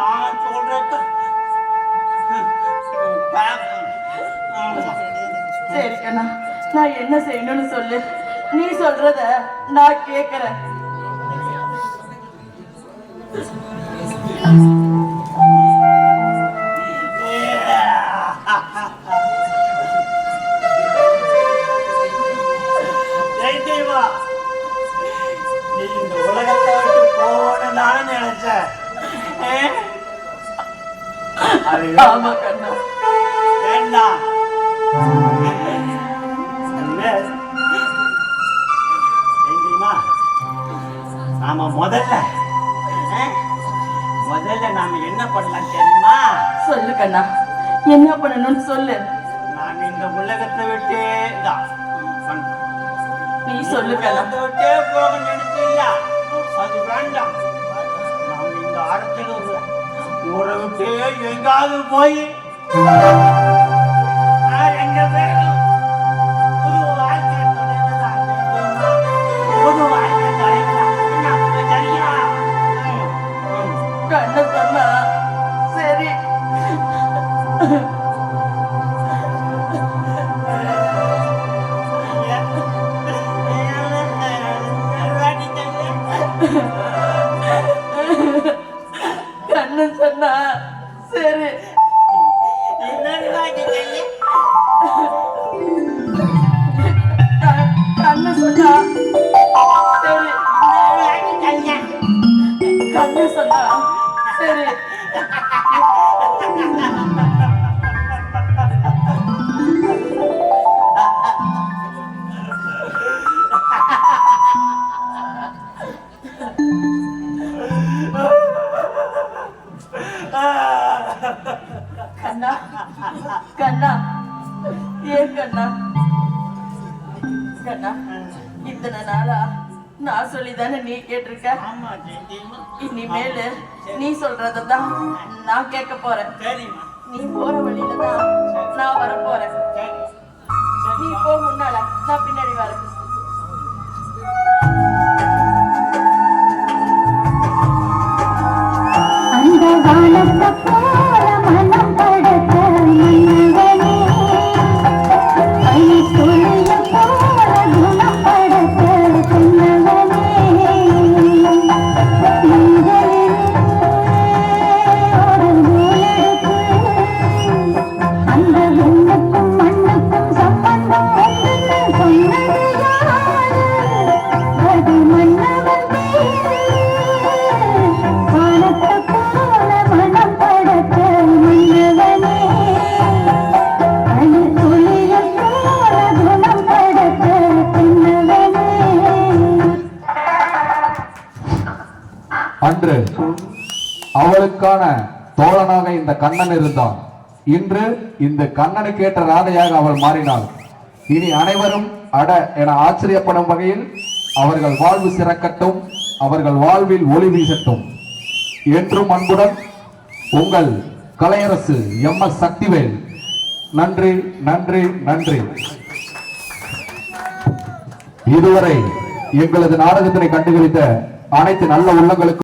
நான் சொல்றத சரி கண்ணா நான் என்ன செய்யணும்னு சொல்லு. நீ சொல்றத நான் கேக்குறேன். நீ இந்த உலகத்தை விட்டு போகணும்னு நானும் நினைச்சேன். ஆமா கண்ணா. தெரியுமா? நாம முதல்ல? முதல்ல நாம என்ன பண்ணலாம் தெரியுமா? சொல்லு கண்ணா. என்ன பண்ணணும்னு சொல்லு. நான் இந்த உலகத்தை விட்டே தான் நீ சொல்லு கண்ணா. விட்டே போக நினைச்சியா அது வேண்டாம். நாம் இந்த அரசியல் ஊரை விட்டு எங்காவது போய். கண்ணு சொன்னா சரி க- கண்ணு சொன்னா சரி கண்ணு சொன்னா சரி கண்ணா. கண்ணா. ஏன் கண்ணா. கண்ணா இத்தனை நாளா நான் சொல்லிதானே நீ கேட்டிருக்க. இனிமேலு நீ சொல்றதான் நான் கேட்க போறேன். நீ போற வழியில தான் அன்று அவளுக்கான தோழனாக இந்த கண்ணன் இருந்தான். இன்று இந்த கண்ணனுக்கு ஏற்ற ராதையாக அவள் மாறினாள். இனி அனைவரும் அட என ஆச்சரியப்படும் வகையில் அவர்கள் வாழ்வு சிறக்கட்டும் அவர்கள் வாழ்வில் ஒளி வீசட்டும். என்றும் அன்புடன் உங்கள் கலையரசு எம் எஸ் சக்திவேல். நன்றி நன்றி நன்றி. இதுவரை எங்களது நாடகத்தினை கண்டுகளித்த அனைத்து நல்ல உள்ளங்களுக்கும்